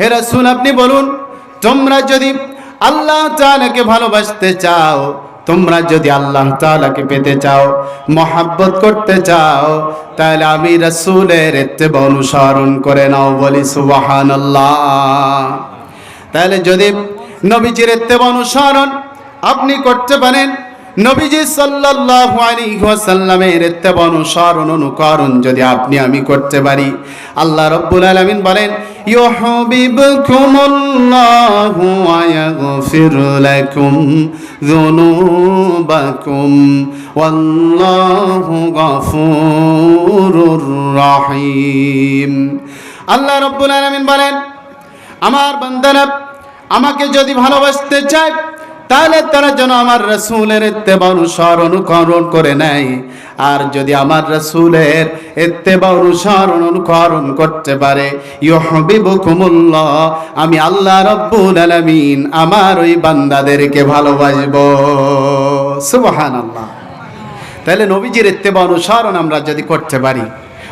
হে রাসূল, আপনি বলুন, তোমরা যদি আল্লাহ তাআলাকে ভালোবাসতে চাও, তোমরা যদি আল্লাহ তাআলাকে পেতে চাও, মহাব্বত করতে চাও, তাহলে আমি রাসূলের ইত্তেবা অনুসরণ করে নাও, বলি সুবহানাল্লাহ। তাহলে যদি নবীজির ইত্তেবা অনুসরণ আপনি করতে পারেন, নবীজি সাল্লাল্লাহু আলাইহি ইত্তেবা অনুসরণ অনুকরণ যদি আপনি আমি করতে পারি, আল্লাহ রাব্বুল আলামিন বলেন ইউহিব্বুকুমুল্লাহু ওয়া ইয়াগফির লাকুম যুনুবাকুম ওয়াল্লাহু গফুরুর রহিম আল্লাহ রাব্বুল আলামিন বলেন, আমার বান্দারা আমাকে যদি ভালোবাসতে চায় তাহলে তারা যেন আমার রসুলের ইত্তেবা অনুসরণ অনুকরণ করে নেয়। আর যদি আমার রসুলের ইত্তেবা অনুসরণ অনুকরণ করতে পারে ইউহিবুকুমুল্লাহ আমি আল্লাহ রব্বুল আলামিন আমার ওই বান্দাদেরকে ভালোবাসবো। সুবহানাল্লাহ। তাহলে নবীজির ইত্তেবা অনুসরণ আমরা যদি করতে পারি,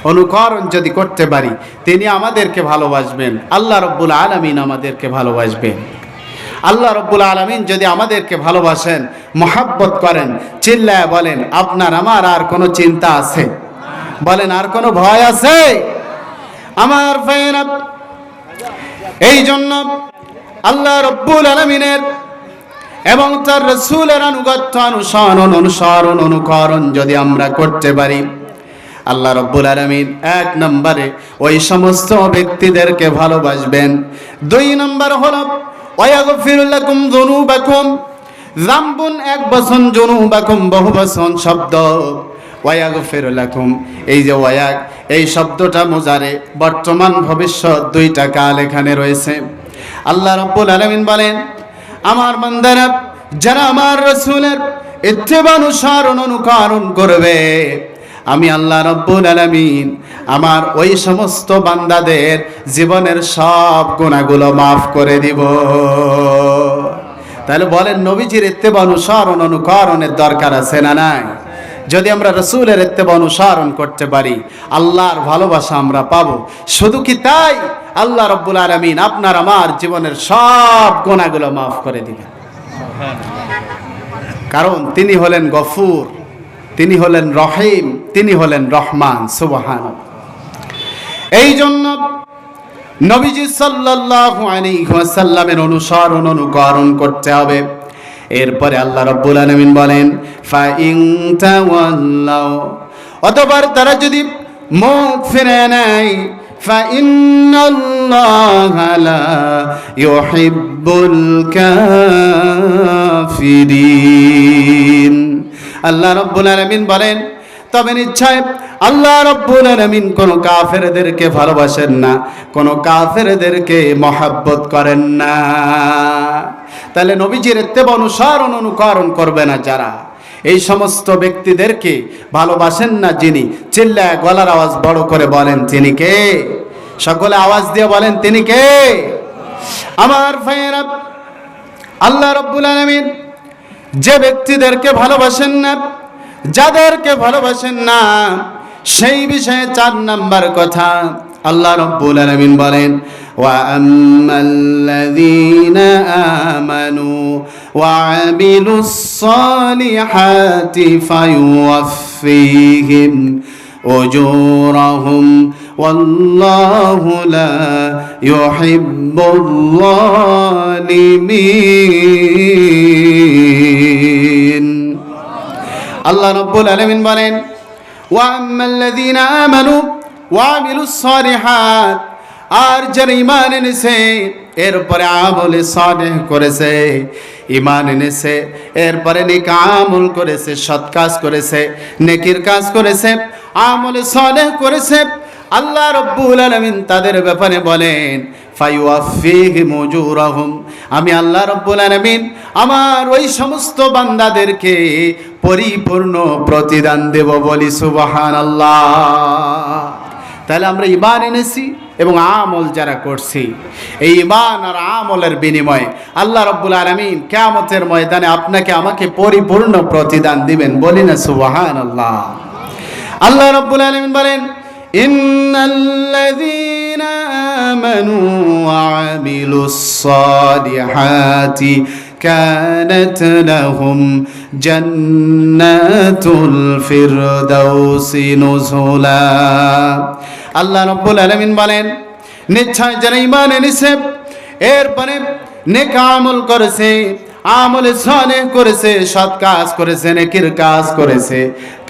অনুকরণ যদি করতে পারি, তিনি আমাদেরকে ভালোবাসবেন। আল্লাহ রব্বুল আলমিন আমাদেরকে ভালোবাসবেন। আল্লাহ রব্বুল আলমিন যদি আমাদেরকে ভালোবাসেন, মহাব্বত করেন, চিল্লায় বলেন, আপনার, আমার আর কোনো চিন্তা আছে? বলেন, আর কোনো ভয় আছে? আমার এই জন্য আল্লাহ রব্বুল আলমিনের এবং তার রসুলের আনুগত্য অনুসরণ অনুসরণ, অনুকরণ যদি আমরা করতে পারি, আল্লাহ রব্বুল আলমিন এক নম্বরে ওই সমস্ত ব্যক্তিদেরকে ভালোবাসবেন। দুই নম্বর হল ওয়াগফিরুল্লাকুম যুনুবাকুম। জাম্বুন এক বসন যুনুবাকুম বহু বসন শব্দ। ওয়াগফিরুল্লাকুম এই যে ওয়াগ এই শব্দটা মোজারে বর্তমান ভবিষ্যৎ দুইটা কাল এখানে রয়েছে। আল্লাহ রব্বুল আলমিন বলেন, আমার বান্দারা, যারা আমার রসুলের ইত্তেবা অনুসরণ অনুকরণ করবে আমি আল্লাহ রব্বুল আলামিন আমার ওই সমস্ত বান্দাদের জীবনের সব গুণাগুলো মাফ করে দিব। তাহলে বলেন, নবীজির ইত্তেবা অনুসরণ, অনুকরণের দরকার আছে না নাই? যদি আমরা রসুলের ইত্তেবা অনুসরণ করতে পারি, আল্লাহর ভালোবাসা আমরা পাবো। শুধু কি তাই? আল্লাহ রব্বুল আলামিন আপনার আমার জীবনের সব গোনাগুলো মাফ করে দিবেন। কারণ তিনি হলেন গফুর। তিনি হলেন রহিম তিনি হলেন রহমান সুবহান এই জন্য নবীজি সাল্লাল্লাহু আলাইহি ওয়াসাল্লামের অনুসরণ অনুকরণ করতে হবে এরপরে আল্লাহ রাব্বুল আলামিন বলেন ফা ইন তাওয়াল্লাও অতবার তারা যদি মুখ ফিরে নেয় فإن الله لا يحب الكافرين আল্লাহ রব্বুল আলামিন বলেন, তবে নিশ্চয় আল্লাহ রব্বুল আলামিন কোনো কাফেরদেরকে ভালোবাসেন না, কোনো কাফেরদেরকে মহাব্বত করেন না। তাহলে নবীজির ইত্তেবা অনুসরণ অনুকরণ করবে না যারা। এই সমস্ত ব্যক্তিদেরকে ভালোবাসেন না যিনি, চিল্লায় গলার আওয়াজ বড় করে বলেন, তিনি কে? সকলে আওয়াজ দিয়ে বলেন, তিনি কে? আমার আল্লাহ রব্বুল আলামিন যে ব্যক্তিদেরকে ভালোবাসেন না যাদেরকে ভালোবাসেন না সেই বিষয়ে চার নাম্বার কথা আল্লাহ রব্বুল আলামিন বলেন وأما الذين آمنوا وعملوا الصالحات فيوفيهم أجورهم والله لا يحب الظالمين আল্লাহ রব্বুল আলামিন বলেন ওয়াম্মাল্লাযীনা আমানু ওয়ামিলুস সালিহাত আর যারা ঈমান এনেছে এরপরে আমলে সালেহ করেছে ঈমান এনেছে এরপরে নেক আমল করেছে সৎ কাজ করেছে নেকির কাজ করেছে আমলে সালেহ করেছে। আল্লাহ রব্বুল আলামিন তাদের ব্যাপারে বলেন আমি আল্লাহ রব্বুল আলামিন আমার ওই সমস্ত বান্দাদেরকে পরিপূর্ণ প্রতিদান দেব বলি সুবাহান আল্লাহ তাহলে আমরা ইমান এনেছি এবং আমল যারা করছি, এই ইমান আর আমলের বিনিময়ে আল্লাহ রব্বুল আলমিন কেয়ামতের ময়দানে আপনাকে আমাকে পরিপূর্ণ প্রতিদান দিবেন বলি না সুবাহান আল্লাহ আল্লাহ রব্বুল আলমিন বলেন إن الذين آمنوا وعملوا الصالحات كانت لهم جنات الفردوس نزلا আল্লাহ রব্বুল আলামিন বলেন নিশ্চয় যারা ইমান এনেছে এরপরে নেক আমল করেছে আমল সালেহ করেছে, সৎ কাজ করেছে, নেকির কাজ করেছে।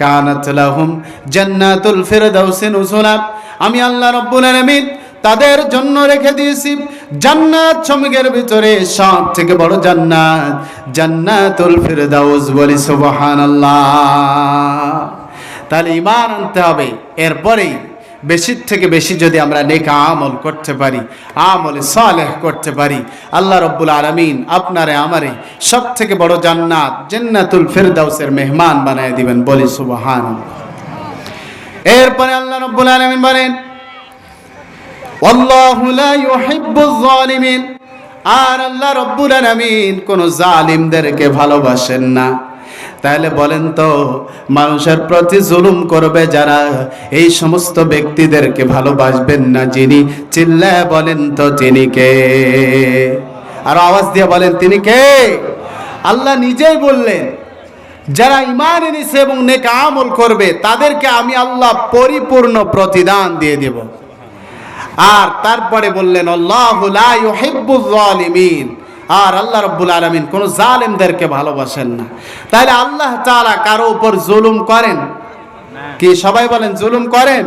কানাত লাহুম জান্নাতুল ফিরদাউস নুজুলা। আমি আল্লাহ রব্বুল আলামিন তাদের জন্য রেখে দিয়েছি। জান্নাত সমুখের ভিতরে সব থেকে বড় জান্নাত, জান্নাতুল ফিরদাউস বলি সুবহানাল্লাহ। তাহলে ইমান আনতে হবে। এরপরেই বেশি থেকে বেশি যদি আমরা নেকা আমল করতে পারি, আমল সালেহ করতে পারি, আল্লাহ রব্বুল আলমিন আপনারে, আমারে সব থেকে বড় জান্নাত জান্নাতুল ফেরদাউসের মেহমান বানায় দিবেন, বলি সুবহান এরপরে আল্লাহ রব্বুল আলমিন বলেন আর আল্লাহ রব্বুল আলামিন কোন জালিমদেরকে ভালোবাসেন না। তাহলে বলেন তো, মানুষের প্রতি জুলুম করবে যারা? এই সমস্ত ব্যক্তিদেরকে ভালোবাসবেন না যিনি? চিল্লায় বলেন তো তিনি কে? আর আওয়াজ দিয়ে বলেন, তিনি কে? আল্লাহ নিজেই বললেন, যারা ইমান এনেছে এবং নেক আমল করবে, তাদেরকে আমি আল্লাহ পরিপূর্ণ প্রতিদান দিয়ে দেব। আর তারপরে বললেন, আল্লাহ লা ইউহিব্বুজ জালিমিন। আর আল্লাহ রব্বুল আলমিন কোনো জালেমদেরকে ভালোবাসেন না। তাহলে আল্লাহ তাআলা কারও উপর জুলুম করেন? কি সবাই বলেন জুলুম করেন?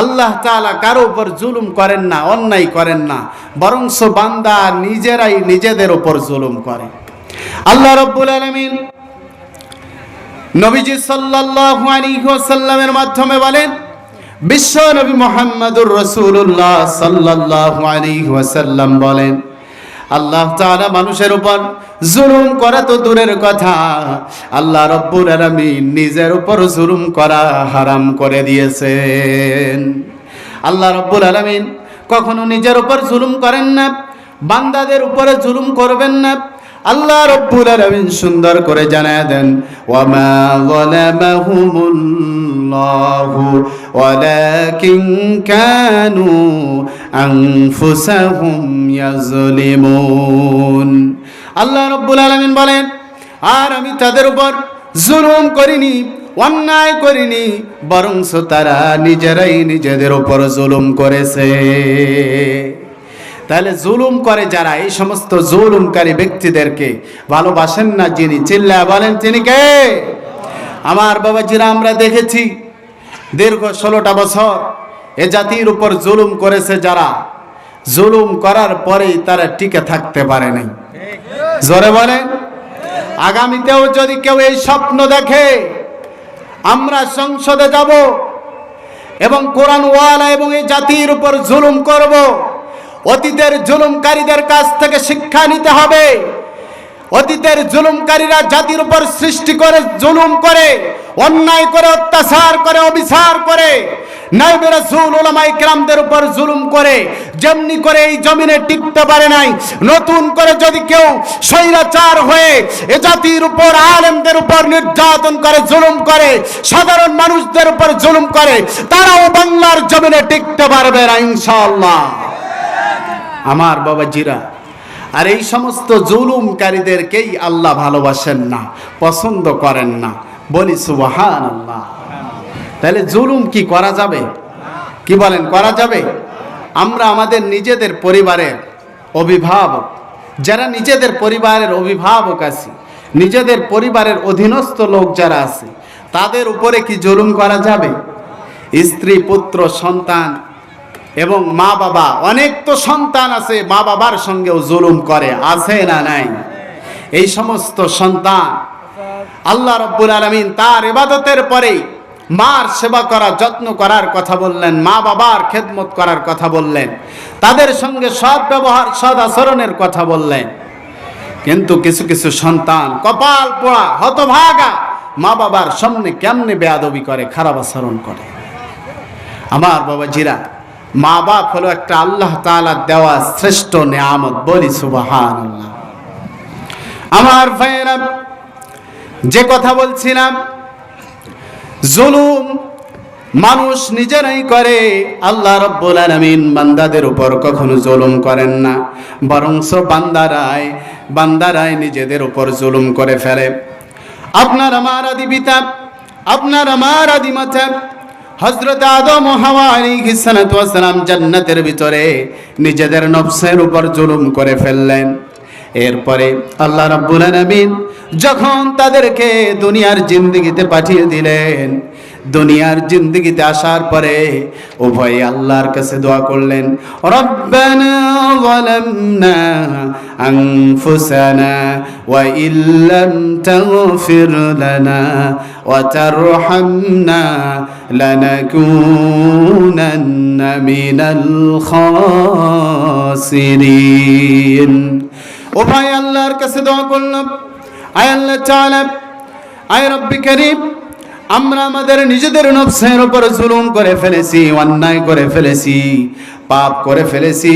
আল্লাহ তাআলা কারও উপর জুলুম করেন না, অন্যায় করেন না, বরংস বান্দা নিজেরাই নিজেদের উপর জুলুম করে। আল্লাহ রব্বুল আলমিন নবীজি সাল্লাল্লাহু আলাইহি ওয়াসাল্লামের মাধ্যমে বলেন, বিশ্ব নবী মোহাম্মদুর রসুল্লাহ সাল্লাল্লাহু আলাইহি বলেন আল্লাহ তাআলা মানুষের উপর জুলুম করা তো দূরের কথা। আল্লাহ রব্বুল আলামিন নিজের উপর জুলুম করা হারাম করে দিয়েছেন। আল্লাহ রব্বুল আলামিন কখনো নিজের উপর জুলুম করেন না, বান্দাদের উপরে জুলুম করবেন না আল্লাহ রব্বুল আলামিন সুন্দর করে জানায় দেন, ওয়ামা যালামাহুমুল্লাহু ওয়ালাকিন কানু আনফুসাহুম ইয়াজলিমুন আল্লাহ রব্বুল আলামিন বলেন, আর আমি তাদের উপর জুলুম করিনি, অন্যায় করিনি, বরংস তারা নিজেরাই নিজেদের উপর জুলুম করেছে। তাহলে জুলুম করে যারা, এই সমস্ত জুলুমকারী ব্যক্তিদেরকে ভালোবাসেন না যিনি। চিল্লা বলেন, তিনি কে? আমার বাবাজিরা, আমরা দেখেছি দীর্ঘ ষোলোটা বছর এ জাতির উপর জুলুম করেছে যারা। জুলুম করার পরেই তারা টিকে থাকতে পারে নাই। জোরে বলেন, আগামীতেও যদি কেউ এই স্বপ্ন দেখে, আমরা সংসদে যাব এবং কোরআন ওয়ালা এবং এই জাতির উপর জুলুম করব অতীতের জুলুমকারীদের কাছ থেকে শিক্ষা নিতে হবে। অতীতের জুলুমকারীরা জাতির উপর সৃষ্টি করে, জুলুম করে, অন্যায় করে, অত্যাচার করে, অবিচার করে উপর জুলুম করে, যেমনি করে এই জমিনে টিকতে পারে নাই, নতুন করে যদি কেউ স্বৈরাচার হয়ে এ জাতির উপর, আলেমদের উপর নির্যাতন করে, জুলুম করে, সাধারণ মানুষদের উপর জুলুম করে, তারাও বাংলার জমিনে টিকতে পারবে না, ইনশাআল্লাহ। আমার বাবা জিরা আর এই সমস্ত জুলুমকারীদেরকেই আল্লাহ ভালোবাসেন না, পছন্দ করেন না। বলি সুবাহান আল্লাহ তাহলে জুলুম কি করা যাবে? কি বলেন, করা যাবে? আমরা আমাদের নিজেদের পরিবারের অভিভাবক, যারা নিজেদের পরিবারের অভিভাবক আছি, নিজেদের পরিবারের অধীনস্থ লোক যারা আছে, তাদের উপরে কি জুলুম করা যাবে? স্ত্রী, পুত্র, সন্তান এবং মা বাবা, অনেক তো সন্তান আছে, মা বাবার সঙ্গেও জুলুম করে, আছে না নাই? এই সমস্ত সন্তান আল্লাহ রব্বুল আলমিন তার ইবাদতের পরে মার সেবা করা, যত্ন করার কথা বললেন, মা বাবার খেদমত করার কথা বললেন, তাদের সঙ্গে সৎ ব্যবহার, সৎ আচরণের কথা বললেন। কিন্তু কিছু কিছু সন্তান কপাল পোড়া, হতভাগা মা বাবার সামনে কেমনে বেয়াদবি করে, খারাপ আচরণ করে? আমার বাবা জিরা মা বাপ হলো একটা আল্লাহ তাআলা দেওয়া শ্রেষ্ঠ নিয়ামত। বলি সুবাহান আমার ভাইয়েরা, যে কথা বলছিলাম, জুলুম মানুষ নিজেরাই করে, আল্লাহ রব্বুল আলামিন বান্দাদের উপর কখনো জুলুম করেন না। বরংস বান্দারাই বান্দারাই নিজেদের উপর জুলুম করে ফেলে। আপনার আমার আদি পিতা, আপনার আমার আদি মাতা হজরত আদম হাওয়া জান্নাতের ভিতরে নিজেদের নফসের উপর জুলুম করে ফেললেন। এরপরে আল্লাহ রাব্বুল আলামিন যখন তাদেরকে দুনিয়ার জিন্দগিতে পাঠিয়ে দিলেন, দুনিয়ার জিন্দগিতে আসার পরে উভয়ে আল্লাহর কাছে দোয়া করলেন, রব্বানা যালামনা আনফুসানা ওয়া ইল্লাম তাগফির লানা ওয়া তারহামনা লানাকুনান্না মিনাল খাসিরিন। উভয় আল্লাহর কাছে দোয়া করলাম। আয় আল্লাহ চালাম আয় রব্বি করিম, আমরা আমাদের নিজেদের নফসের উপর জুলুম করে ফেলেছি, অন্যায় করে ফেলেছি, পাপ করে ফেলেছি।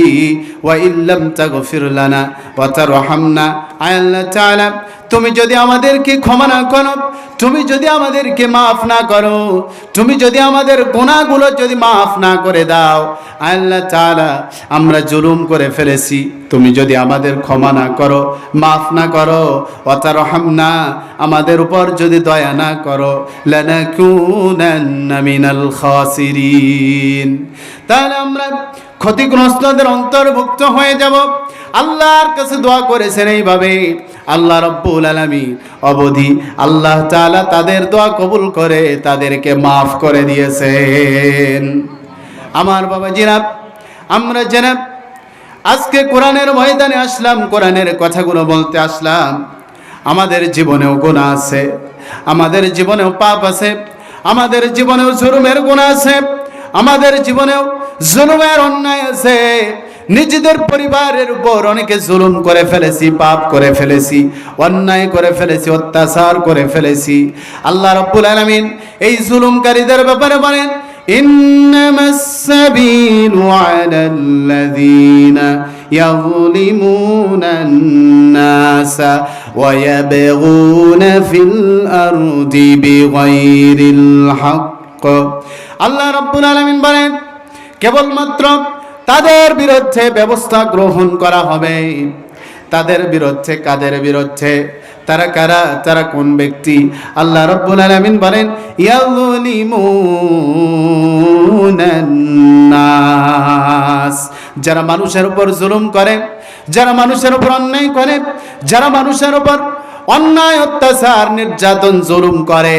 ওয়া ইল্লাম তাগফির লানা ওয়া তারহামনা। আয় আল্লাহ তাআলা তুমি যদি আমাদেরকে ক্ষমা না করো, তুমি যদি আমাদেরকে মাফ না করো, তুমি যদি আমাদের গুণাগুলো যদি মাফ না করে দাও, আল্লাহ তাআলা আমরা জুলুম করে ফেলেছি। তুমি যদি আমাদের ক্ষমা না করো, মাফ না করো অতারহাম না আমাদের উপর যদি দয়া না করো মিনাল খাসিরিন। তাহলে আমরা ক্ষতিগ্রস্তদের অন্তর্ভুক্ত হয়ে যাব। আল্লাহর কাছে দোয়া করেছেন এইভাবে আল্লাহ রব্বুল আলমী অবধি আল্লাহ তাআলা তাদের দোয়া কবুল করে তাদেরকে মাফ করে দিয়েছেন। আমার বাবা জিনাব, আমরা জেনাব, আজকে কোরআনের ময়দানে আসলাম, কোরআনের কথাগুলো বলতে আসলাম। আমাদের জীবনেও গুণা আছে, আমাদের জীবনেও পাপ আছে, আমাদের জীবনেও জুলুমের গুণা আছে, আমাদের জীবনেও জুলুমের অন্যায় আছে। নিজেদের পরিবারের উপর অনেকে জুলুম করে ফেলেছি পাপ করে ফেলেছি অন্যায় করে ফেলেছি অত্যাচার করে ফেলেছি আল্লাহ রব্বুল আলামিন এই জুলুমকারীদের ব্যাপারে বলেন إنما السبيل على الذين يظلمون الناس ويبغون في الأرض بغير الحق আল্লাহ রব্বুল আলামিন বলেন কেবলমাত্র তাদের বিরুদ্ধে ব্যবস্থা গ্রহণ করা হবে। তাদের বিরুদ্ধে, কাদের বিরুদ্ধে? তারা কারা? তারা কোন ব্যক্তি? আল্লাহ রব্বুল আলামিন বলেন যারা মানুষের উপর জুলুম করে, যারা মানুষের উপর অন্যায় করে, যারা মানুষের উপর অন্যায়, অত্যাচার, নির্যাতন, জুলুম করে।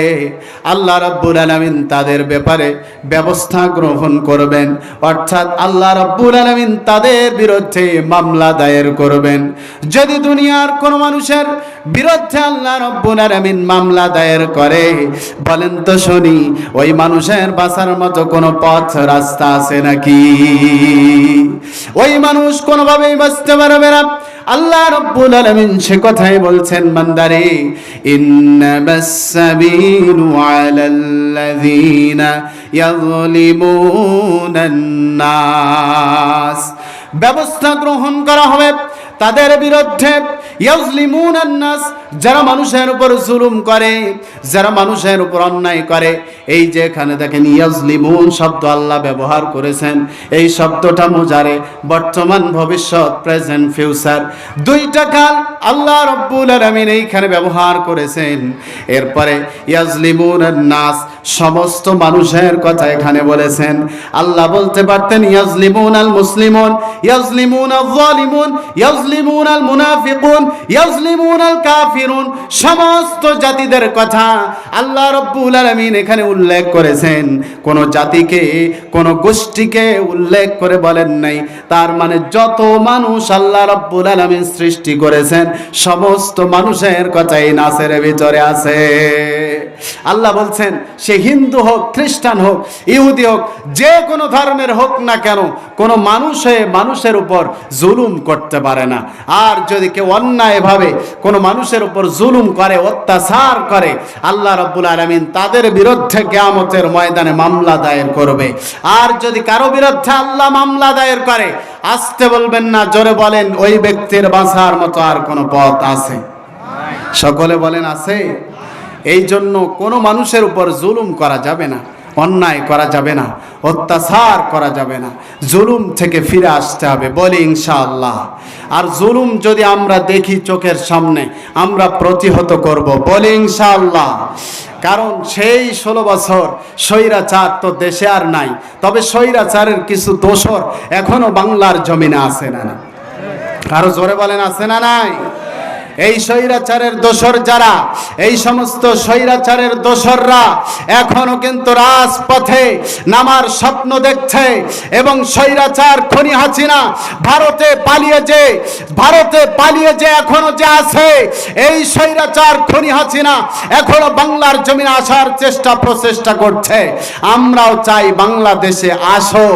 আল্লাহ রাব্বুল আলামিন তাদের ব্যাপারে ব্যবস্থা গ্রহণ করবেন। অর্থাৎ আল্লাহ রাব্বুল আলামিন তাদের বিরুদ্ধে মামলা দায়ের করবেন। যদি দুনিয়ার কোনো মানুষের বিরুদ্ধে আল্লাহ রাব্বুল আলামিন মামলা দায়ের করে, বলেন তো শুনি, ওই মানুষের বাঁচার মতো কোনো পথ, রাস্তা আছে নাকি? ওই মানুষ কোনোভাবেই বাঁচতে পারবে না। আল্লাহ রব্বুল আলামিন সে কথাই বলছেন, বান্দারে ইন্নামাস সাবিলু আলাল্লাযীনা ইয়াযলিমুনান নাস ব্যবস্থা গ্রহণ করা হবে। তাদের বিরুদ্ধে নাস যারা মানুষের উপর জুলুম করে, যারা মানুষের উপর অন্যায় করে। এই যে এখানে দেখেন ইয়াজলিমুন শব্দ আল্লাহ ব্যবহার করেছেন। এই শব্দটা মোজারে বর্তমান ভবিষ্যৎ, প্রেজেন্ট ফিউচার। দুইটা কাল আল্লাহ রব্বুল আলামিন এইখানে ব্যবহার করেছেন। এরপরে ইয়াজলিমুন নাস সমস্ত মানুষের কথা এখানে বলেছেন। আল্লাহ বলতে পারতেন, ইয়াজলিমুন আল মুসলিমুন ইয়াজলিমুন আল যালিমুন ইয়াজলিমুন আল মুনাফিকুন ইয়াজলিমুন আল কাফিরুন সমস্ত জাতিদের কথা আল্লাহ রব্বুল আলামিন এখানে উল্লেখ করেছেন। কোন জাতিকে, কোন গোষ্ঠীকে উল্লেখ করে বলেন নাই। তার মানে যত মানুষ আল্লাহ রব্বুল আলামিন সৃষ্টি করেছেন, সমস্ত মানুষের কথাই নাসের ভিতরে আছে। আল্লাহ বলছেন, সে হিন্দু হোক, খ্রিস্টান হোক, ইহুদি হোক, যে কোনো ধর্মের হোক না কেন, কোনো মানুষে মানুষের উপর জুলুম করতে পারে না। আর যদি কেউ অন্যায়ভাবে কোনো মানুষের উপর জুলুম করে, অত্যাচার করে, আল্লাহ রব্বুল আলমিন তাদের বিরুদ্ধে কেয়ামতের ময়দানে মামলা দায়ের করবে। আর যদি কারও বিরুদ্ধে আল্লাহ মামলা দায়ের করে, আসতে বলবেন না, জোরে বলেন, ওই ব্যক্তির বাঁচার মতো আর কোনো পথ আছে। সকলে বলেন, আছে? এই জন্য কোনো মানুষের উপর জুলুম করা যাবে না, অন্যায় করা যাবে না, অত্যাচার করা যাবে না। জুলুম থেকে ফিরে আসতে হবে বলি ইনশাআল্লাহ। আর জুলুম যদি আমরা দেখি চোখের সামনে, আমরা প্রতিহত করব বলি ইনশাআল্লাহ। কারণ সেই ষোলো বছর স্বৈরাচার তো দেশে আর নাই, তবে স্বৈরাচারের কিছু দোষর এখনও বাংলার জমিনে আছে না না। আরও জোরে বলেন, আছে না নাই? এই স্বৈরাচারের দোসর যারা, এই সমস্ত স্বৈরাচারের দোসররা এখনও কিন্তু রাজপথে নামার স্বপ্ন দেখছে এবং স্বৈরাচার খনি হাসিনা ভারতে পালিয়ে যে, ভারতে পালিয়ে যে এখনও যে আছে, এই স্বৈরাচার খনি হাসিনা এখনও বাংলার জমিনে আসার চেষ্টা প্রচেষ্টা করছে। আমরাও চাই বাংলাদেশে আসো।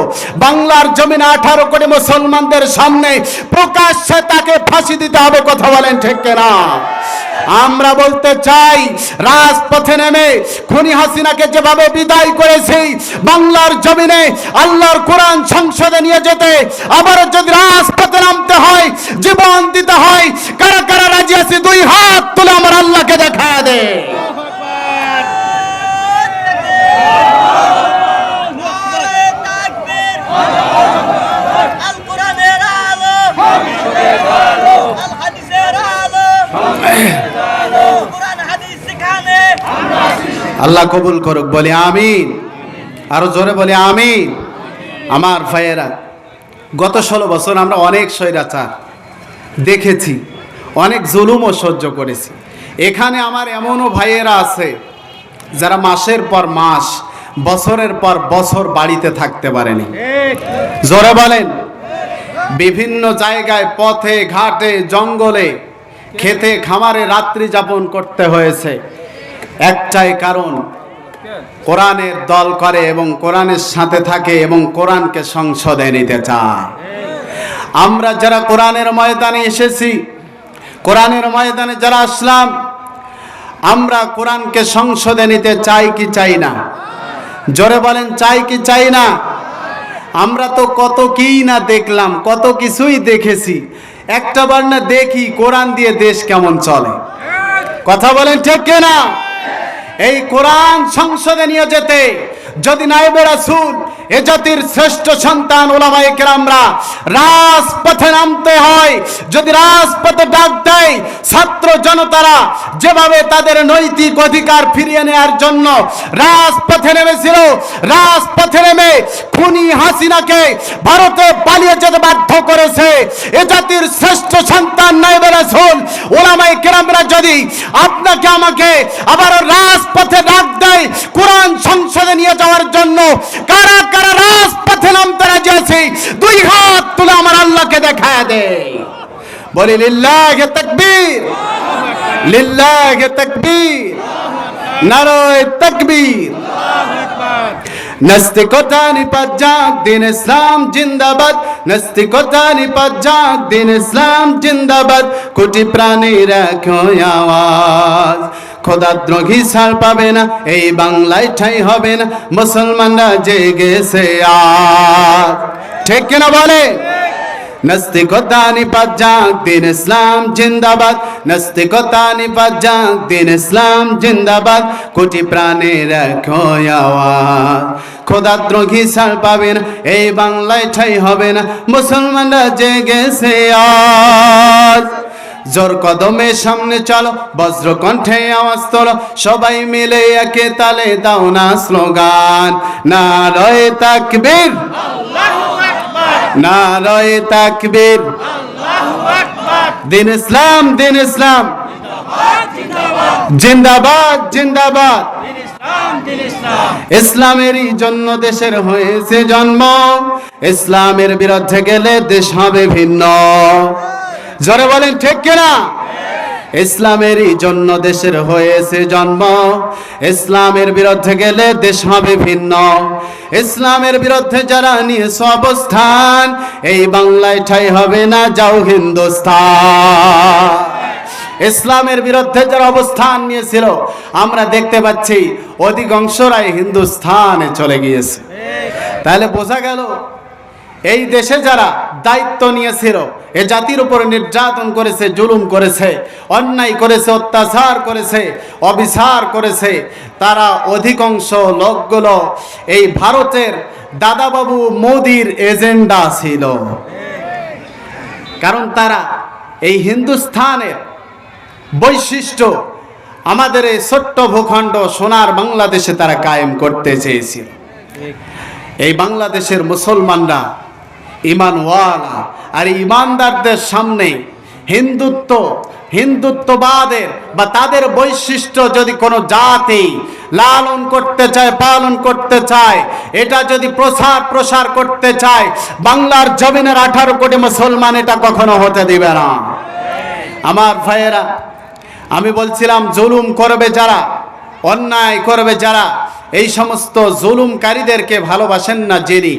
বাংলার জমিনে আঠারো কোটি মুসলমানদের সামনে প্রকাশ্যে তাকে ফাঁসি দিতে হবে, কথা বলেন ঠিক না আমরা বলতে চাই, রাজপথে নেমে খুনি হাসিনাকে যেভাবে বিদায় করেছি, বাংলার জমিনে আল্লাহর কোরআন সংসদে নিয়ে যেতে আবারও যদি রাজপথে নামতে হয়, জীবন দিতে হয়, কারা কারা রাজি আছে, দুই হাত তুলে আমার আল্লাহকে দেখা দে আল কোরআনের আলো আল হাদিসের আলো কোরআন হাদিস সেখানে আল্লাহ কবুল করুক, বলে আমিন। আরও জোরে বলে আমিন। আমার ভাইয়েরা, গত ষোলো বছর আমরা অনেক স্বৈরাচার দেখেছি, অনেক জুলুমও সহ্য করেছি। এখানে আমার এমনও ভাইয়েরা আছে, যারা মাসের পর মাস, বছরের পর বছর বাড়িতে থাকতে পারেনি। জোরে বলেন, বিভিন্ন জায়গায়, পথে, ঘাটে, জঙ্গলে, খেতে, খামারে রাত্রি যাপন করতে হয়েছে। একটাই কারণ, কোরআনের দল করে এবং কোরআনের সাথে থাকে এবং কোরআনকে সংসদে নিতে চায়। আমরা যারা কোরআনের ময়দানে এসেছি, কোরআনের ময়দানে যারা আসলাম, আমরা কোরআনকে সংসদে নিতে চাই কি চাই না? জোরে বলেন, চাই কি চাই না? আমরা তো কত কি না দেখলাম, কত কিছুই দেখেছি। একটা বার না দেখি কোরআন দিয়ে দেশ কেমন চলে। কথা বলেন ঠিক না এই কোরআন সংসদে নিয়ে যেতে যদি নাইবে রাসূল এ জাতির শ্রেষ্ঠ সন্তান ওলামায়ে কেরামরা, রাজপথে নামতে হয়। যদি রাজপথে ডাক দেয়, ছাত্র জনতারা যেভাবে তাদের নৈতিক অধিকার ফিরিয়ে নেওয়ার জন্য রাজপথে নেমেছিল, রাজপথে নেমে খুনি হাসিনাকে ভারতে পালিয়ে যেতে বাধ্য করেছে। এ জাতির শ্রেষ্ঠ সন্তান নাইবে রাসূল ওলামায়ে কেরামরা যদি আপনাকে, আমাকে আবার রাজপথে ডাক দেয়, কোরআন সংসদে নিয়ে যাওয়ার জন্য কারা কারা রাজপথে নামতে রাজি আছে। দুই হাত তুলে আমার আল্লাহকে দেখায় দে। বলি, লিল্লাহে তাকবীর। লিল্লাহে তাকবীর। নারায়ে তাকবীর। নাস্তিকতানি পাজাক দিন ইসলাম জিন্দাবাদ। নাস্তিকতানি পাজাক দিন ইসলাম জিন্দাবাদ। কোটি প্রাণী রাখো আওয়াজ। খোদাদ্রোহী ছাড় পাবে না, এই বাংলায় ঠাই হবে না, মুসলমানরা জেগেছে আজ। ঠিক কিনা বলে? নাস্তিকতানি পাজাক দিন ইসলাম জিন্দাবাদ, নাস্তিকতানি পাজাক দিন ইসলাম জিন্দাবাদ, কোটি প্রাণে রাখো আওয়াজ। খোদাদ্রোহী ছাড় পাবে না, এই বাংলায় ঠাই হবে না, মুসলমানরা জেগেছে আজ। জোর কদমে সামনে চলো বজ্র কণ্ঠে আওয়াজ তোলো, সবাই মিলে একে তালে দাও না স্লোগান। না রয়ে তাকবীর। না রয়ে তাকবীর। দিন ইসলাম দিন ইসলাম। জিন্দাবাদ জিন্দাবাদ। ইসলামেরই জন্য দেশের হয়েছে জন্ম। ইসলামের বিরুদ্ধে গেলে দেশ হবে ভিন্ন। জোরে বলেন, ঠিক কিনা? ইসলামেরই জন্য দেশের হয়েছে জন্ম। ইসলামের বিরুদ্ধে গেলে দেশ হবে ভিন্ন। ইসলামের বিরুদ্ধে যারা নিয়েছে অবস্থান, এই বাংলায় ঠাই হবে না, যাও হিন্দুস্তান। ইসলামের বিরুদ্ধে যারা অবস্থান নিয়েছিল, আমরা দেখতে পাচ্ছি, অধিকাংশরাই হিন্দুস্থানে চলে গিয়েছে। তাহলে বোঝা গেল এই দেশে যারা দায়িত্ব নিয়েছিল, এ জাতির উপর নির্যাতন করেছে, জুলুম করেছে, অন্যায় করেছে, অত্যাচার করেছে, অবিচার করেছে, তারা অধিকাংশ লোকগুলো এই ভারতের দাদাবাবু মোদির এজেন্ডা ছিল। কারণ তারা এই হিন্দুস্থানের বৈশিষ্ট্য, আমাদের এই ছোট্ট ভূখণ্ড সোনার বাংলাদেশে তারা কায়েম করতে চেয়েছিল। এই বাংলাদেশের মুসলমানরা ইমানওয়ালা। আর ইমানদারদের সামনে হিন্দুত্ব, হিন্দুত্ববাদের বা তাদের বৈশিষ্ট্য যদি কোনো জাতি লালন করতে চায়, পালন করতে চায়, এটা যদি প্রসার প্রসার করতে চায়, বাংলার জমিনের আঠারো কোটি মুসলমান এটা কখনো হতে দিবে না। আমার ভাইয়েরা, আমি বলছিলাম, জুলুম করবে যারা, অন্যায় করবে যারা, এই সমস্ত জুলুমকারীদেরকে ভালোবাসেন না যিনি।